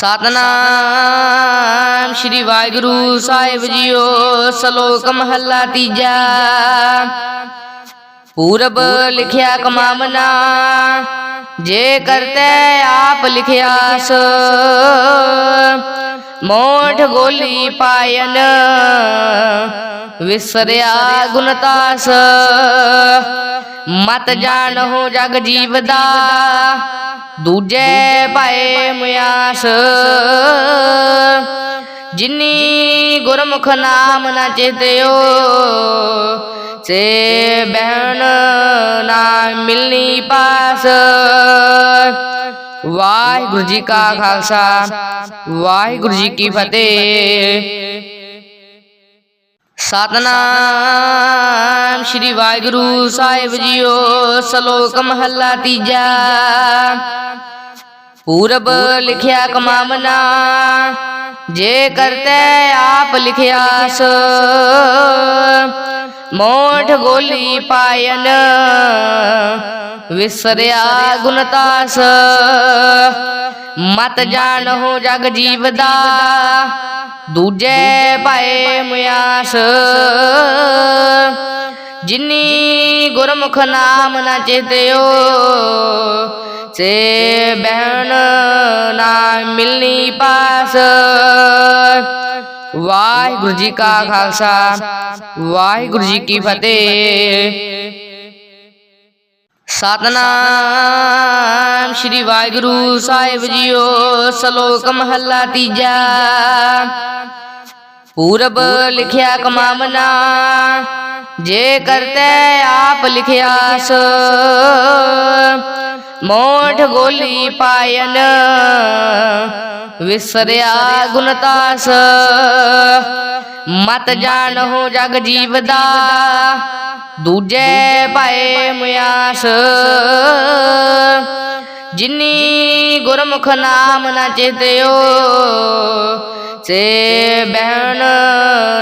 ਸਤਨਾਮ ਸ੍ਰੀ ਵਾਹਿਗੁਰੂ ਸਾਹਿਬ ਜੀਓ, ਸ਼ਲੋਕ ਮਹੱਲਾ ਤੀਜਾ। ਪੂਰਬ ਲਿਖਿਆ ਕਮਾਮਨਾ, ਜੇ ਕਰਤੇ ਆਪ ਲਿਖਿਆ ਸ ਮੋਠ ਗੋਲੀ ਪਾਇਨ, ਵਿਸਰਿਆ ਗੁਣਤਾਸ ਮਤ ਜਾਣੋ ਜਗ ਜੀਵਦਾ ਦੂਜੇ ਪਾਏ ਮਿਆਸ। ਜਿਨੀ ਗੁਰਮੁਖ ਨਾਮ ਨਾ ਚੇਤਿਓ, ਸੇ ਬਹਿਣ ਨਾ ਮਿਲਨੀ ਪਾਸ। ਵਾਹਿਗੁਰੂ ਜੀ ਕਾ ਖਾਲਸਾ ਵਾਹਿਗੁਰੂ ਜੀ ਕੀ ਫਤਿਹ। ਸਤਨਾਮ ਸ੍ਰੀ ਵਾਹਿਗੁਰੂ ਸਾਹਿਬ ਜੀਓ ਸ਼ਲੋਕ ਮਹੱਲਾ ਤੀਜਾ। ਪੂਰਬ ਲਿਖਿਆ ਕਮਾਮਨਾ ਜੇ ਕਰਤੇ ਆਪ ਲਿਖਿਆਸ। ਮੋਠ ਗੋਲੀ ਪਾਇਨ, ਵਿਸਰਿਆ ਗੁਣਤਾਸ ਮਤ ਜਾਣ ਹੋ ਜਗ ਜੀਵਦਾ ਦੂਜੇ ਭਾਏ ਮਿਆਸ। ਜਿਨੀ ਗੁਰਮੁਖ ਨਾਮ ਨਾ ਚੇਤਿਓ, ਸੇ ਬਹਿਣ ਨਾ ਮਿਲਨੀ ਪਾਸ। ਵਾਹਿਗੁਰੂ ਜੀ ਕਾ ਖਾਲਸਾ ਵਾਹਿਗੁਰੂ ਜੀ ਕੀ ਫਤਿਹ ਸਤਨਾਮ ਸ੍ਰੀ ਵਾਹਿਗੁਰੂ ਸਾਹਿਬ ਜੀਓ ਸ਼ਲੋਕ ਮਹੱਲਾ ਤੀਜਾ ਪੂਰਬ ਲਿਖਿਆ ਕਮਾਮਨਾ ਜੇ ਕਰਤੇ ਆਪ ਲਿਖਿਆਸ, ਮੋਠ ਗੋਲੀ ਪਾਇਨ, ਵਿਸਰਿਆ ਗੁਣਤਾਸ ਮਤ ਜਾਣ ਜਾਣੋ ਜਗ ਜੀਵਦਾ, ਦੂਜੇ ਭਾਏ ਮਿਆਸ। ਜਿਨੀ ਗੁਰਮੁਖ ਨਾਮ ਨਾ ਚੇਤਿਓ ਸੇ ਬਹਿਣ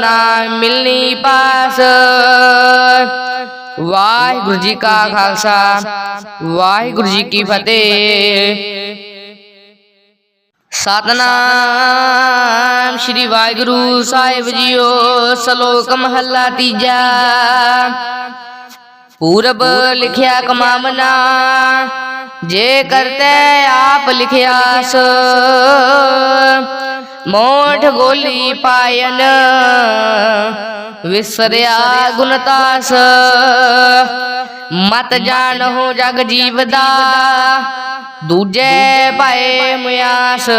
ਨਾ ਮਿਲਨੀ ਪਾਸ। ਵਾਹਿਗੁਰੂ ਜੀ ਕਾ ਖਾਲਸਾ, ਵਾਹਿਗੁਰੂ ਜੀ ਕੀ ਫਤਿਹ। ਸਤਨਾਮ ਸ੍ਰੀ ਵਾਹਿਗੁਰੂ ਸਾਹਿਬ ਜੀਓ, ਸ਼ਲੋਕ ਮਹੱਲਾ ਤੀਜਾ। ਪੂਰਬ ਲਿਖਿਆ ਕਮਾਮਨਾ, ਜੇ ਕਰਤੇ ਆਪ ਲਿਖਿਆ ਸੋ ਮੋਠ ਗੋਲੀ ਪਾਇਨ, ਵਿਸਰਿਆ ਗੁਣਤਾਸ ਮਤ ਜਾਣ ਹੋ ਜਗ ਜੀਵਦਾ, ਦੂਜੇ ਭਾਏ ਮਿਆਸ।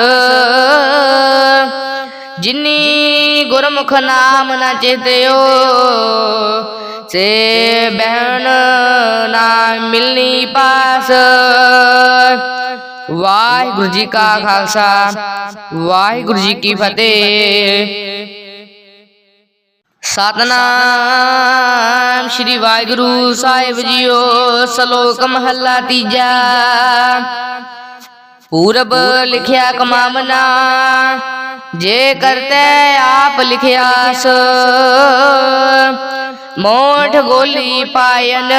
ਜਿਨੀ ਗੁਰਮੁਖ ਨਾਮ ਨਾ ਚੇਤਿਓ, ਸੇ ਬਹਿਣ ਨਾ ਮਿਲਨੀ ਪਾਸ। ਵਾਹਿਗੁਰੂ ਜੀ ਕਾ ਖਾਲਸਾ ਵਾਹਿਗੁਰੂ ਜੀ ਕੀ ਫਤਿਹ। ਸਤਨਾਮ ਸ੍ਰੀ ਵਾਹਿਗੁਰੂ ਸਾਹਿਬ ਜੀਓ ਸ਼ਲੋਕ ਮਹੱਲਾ ਤੀਜਾ। ਪੂਰਬ ਲਿਖਿਆ ਕਮਾਮਨਾ ਜੇ ਕਰਤੇ ਆਪ ਲਿਖਿਆਸ। ਮੋਠ ਗੋਲੀ ਪਾਇਨ,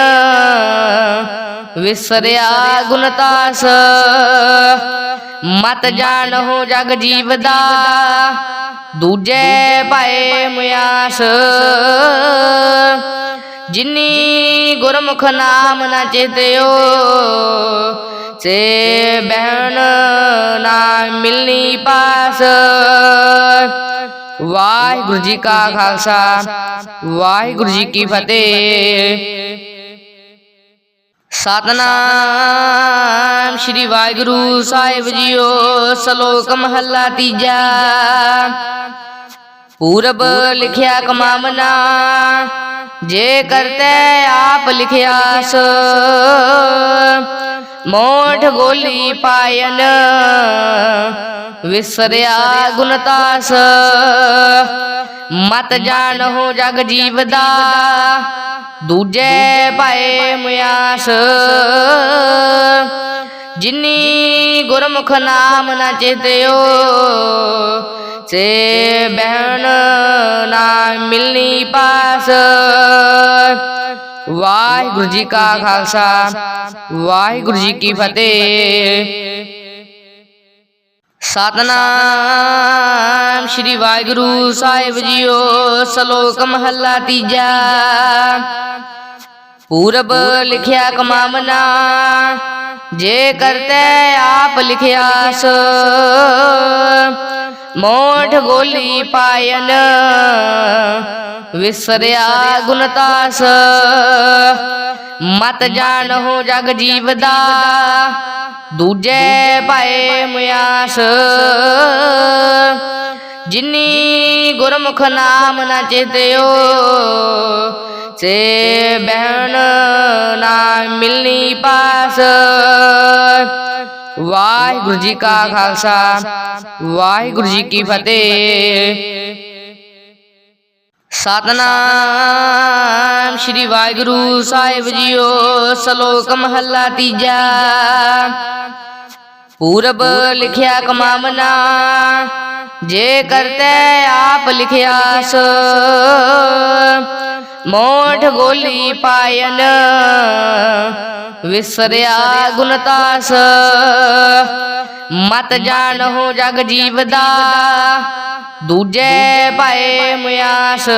ਵਿਸਰਿਆ ਗੁਣਤਾਸ ਮਤ ਜਾਣੋ ਜਗ ਜੀਵਦਾ ਦੂਜੇ ਪਾਏ ਮਿਆਸ। ਜਿਨੀ ਗੁਰਮੁਖ ਨਾਮ ਨਾ ਚੇਤਿਓ, ਸੇ ਬਹਿਣ ਨਾ ਮਿਲਨੀ ਪਾਸ। ਵਾਹਿਗੁਰੂ ਜੀ ਕਾ ਖਾਲਸਾ ਵਾਹਿਗੁਰੂ ਜੀ ਕੀ ਫਤਿਹ। ਸਤਨਾਮ ਸ੍ਰੀ ਵਾਹਿਗੁਰੂ ਸਾਹਿਬ ਜੀਓ ਸ਼ਲੋਕ ਮਹੱਲਾ ਤੀਜਾ। ਪੂਰਬ ਲਿਖਿਆ ਕਮਾਮਨਾ ਜੇ ਕਰਤੇ ਆਪ ਲਿਖਿਆਸ। ਮੋਠ ਗੋਲੀ ਪਾਇਨ ਵਿਸਰਿਆ ਗੁਣਤਾਸ ਮਤ ਜਾਣੋ ਜਗ ਜੀਵਦਾ। ਦੂਜੇ ਪਾਏ ਮਿਆਸ। ਜਿਨੀ ਗੁਰਮੁਖ ਨਾਮ ਨਾ ਚੇਤਿਓ। ਸੇ ਬਹਿਣ ਨਾ ਮਿਲਨੀ ਪਾਸ। ਵਾਹਿਗੁਰੂ ਜੀ ਕਾ ਖਾਲਸਾ, ਵਾਹਿਗੁਰੂ ਜੀ ਕੀ ਫਤਿਹ। ਸਤਨਾਮ ਸ੍ਰੀ ਵਾਹਿਗੁਰੂ ਸਾਹਿਬ ਜੀਓ, ਸ਼ਲੋਕ ਮਹੱਲਾ ਤੀਜਾ। ਪੂਰਬ ਲਿਖਿਆ ਕਮਾਮਨਾ ਜੇ ਕਰਤੇ ਆਪ ਲਿਖਿਆ ਸੋ ਮੋਠ ਗੋਲੀ ਪਾਇਨ ਵਿਸਰਿਆ ਗੁਣਤਾਸ ਮਤ ਜਾਣੋ ਜਗ ਜੀਵ ਦਾ ਦੂਜੇ ਪਾਏ ਮਿਆਸ। ਜਿਨੀ ਗੁਰਮੁਖ ਨਾਮ ਨਾ ਚਿਤਿਓ। ਸੇ ਬਹਿਣ ਨਾ ਮਿਲਨੀ ਪਾਸ। ਵਾਹਿਗੁਰੂ ਜੀ ਕਾ ਖਾਲਸਾ, ਵਾਹਿਗੁਰੂ ਜੀ ਕੀ ਫਤਿਹ। ਸਤਨਾਮ ਸ੍ਰੀ ਵਾਹਿਗੁਰੂ ਸਾਹਿਬ ਜੀਓ, ਸ਼ਲੋਕ ਮਹੱਲਾ ਤੀਜਾ। ਪੂਰਬ ਲਿਖਿਆ ਕਮਾਮਨਾ, ਜੇ ਕਰਤੇ ਆਪ ਲਿਖਿਆਸ। ਮੋਠ ਗੋਲੀ ਪਾਇਨ, ਵਿਸਰਿਆ ਗੁਣਤਾਸ ਮਤ ਜਾਣੋ ਜਗ ਜੀਵ ਦਾ, ਦੂਜੇ ਭਾਏ ਮਿਆਸ।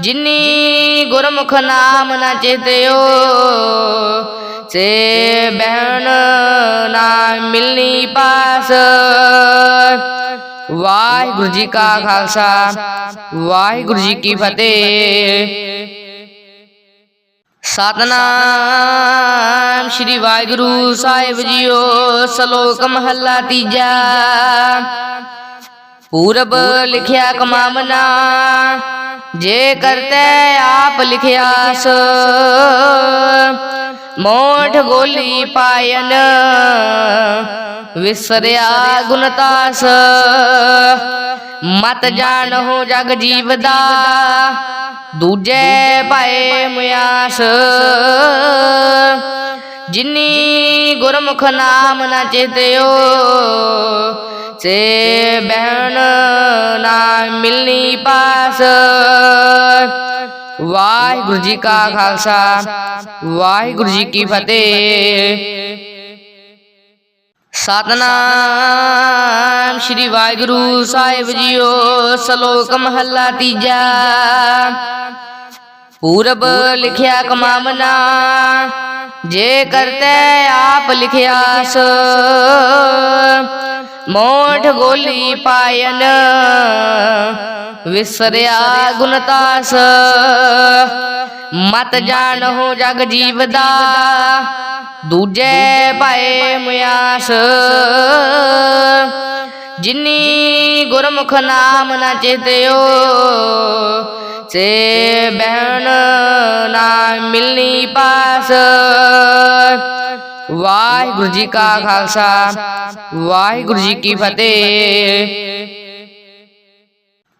ਜਿਨੀ ਗੁਰਮੁਖ ਨਾਮ ਨਾ ਚਿਤਿਓ, ਸੇ ਬਹਿਣ ਨਾ ਮਿਲਨੀ ਪਾਸ। ਵਾਹਿਗੁਰੂ ਜੀ ਕਾ ਖਾਲਸਾ, ਵਾਹਿਗੁਰੂ ਜੀ ਕੀ ਫਤਿਹ। ਸਤਨਾਮ ਸ੍ਰੀ ਵਾਹਿਗੁਰੂ ਸਾਹਿਬ ਜੀਓ, ਸ਼ਲੋਕ ਮਹੱਲਾ ਤੀਜਾ। ਪੂਰਬ ਲਿਖਿਆ ਕਮਾਮਨਾ ਜੇ ਕਰਤੇ ਆਪ ਲਿਖਿਆਸ ਮੋਠ ਗੋਲੀ ਪਾਇਨ ਵਿਸਰਿਆ ਗੁਣਤਾਸ ਮਤ ਜਾਣੋ ਜਗ ਜੀਵ ਦਾ ਦੂਜੇ ਪਾਏ ਮਿਆਸ। ਜਿਨੀ ਗੁਰਮੁਖ ਨਾਮ ਨਾ ਚਿਤਿਓ। ਸੇ ਬਹਿਣ ਨਾ ਮਿਲਨੀ ਪਾਸ। ਵਾਹਿਗੁਰੂ ਜੀ ਕਾ ਖਾਲਸਾ ਵਾਹਿਗੁਰੂ ਜੀ ਕੀ ਫਤਿਹ। ਸਤਨਾਮ ਸ੍ਰੀ ਵਾਹਿਗੁਰੂ ਸਾਹਿਬ ਜੀਓ ਸ਼ਲੋਕ ਮਹੱਲਾ ਤੀਜਾ। ਪੂਰਬ ਲਿਖਿਆ ਕਮਾਮਨਾ ਜੇ ਕਰਤੇ ਆਪ ਲਿਖਿਆਸ। ਮੋਠ ਗੋਲੀ ਪਾਇਨ ਵਿਸਰਿਆ ਗੁਣਤਾਸ ਮਤ ਜਾਣੋ ਜਗ ਜੀਵ ਦਾ। ਦੂਜੇ ਪਾਏ ਮਿਆਸ। ਜਿਨੀ ਗੁਰਮੁਖ ਨਾਮ ਨਾ ਚਿਤਿਓ। ਸੇ ਬਹਿਣ ਨਾ ਮਿਲਨੀ ਪਾਸ ਵਾਹਿਗੁਰੂ ਜੀ ਕਾ ਖਾਲਸਾ ਵਾਹਿਗੁਰੂ ਜੀ ਕੀ ਫਤਿਹ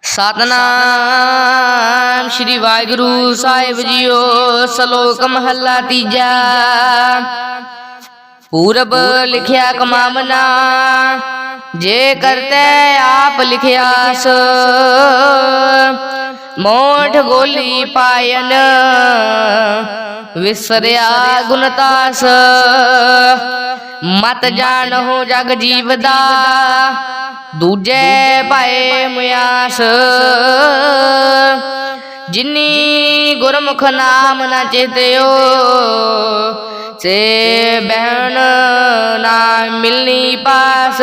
ਸਤਨਾਮ ਸ੍ਰੀ ਵਾਹਿਗੁਰੂ ਸਾਹਿਬ ਜੀਓ ਸ਼ਲੋਕ ਮਹੱਲਾ ਤੀਜਾ ਪੂਰਬ ਲਿਖਿਆ ਕਮਾਮਨਾ ਜੇ ਕਰਤੇ ਆਪ ਲਿਖਿਆਸ ਮੋਠ ਗੋਲੀ ਪਾਇਨ ਵਿਸਰਿਆ ਗੁਣਤਾਸ ਮਤ ਜਾਣੋ ਜਗ ਜੀਵ ਦਾ ਦੂਜੇ ਪਾਏ ਮਿਆਸ। ਜਿਨੀ ਗੁਰਮੁਖ ਨਾਮ ਨਾ ਚਿਤਿਓ। ਸੇ ਬਹਿਣ ਨਾ ਮਿਲਨੀ ਪਾਸ।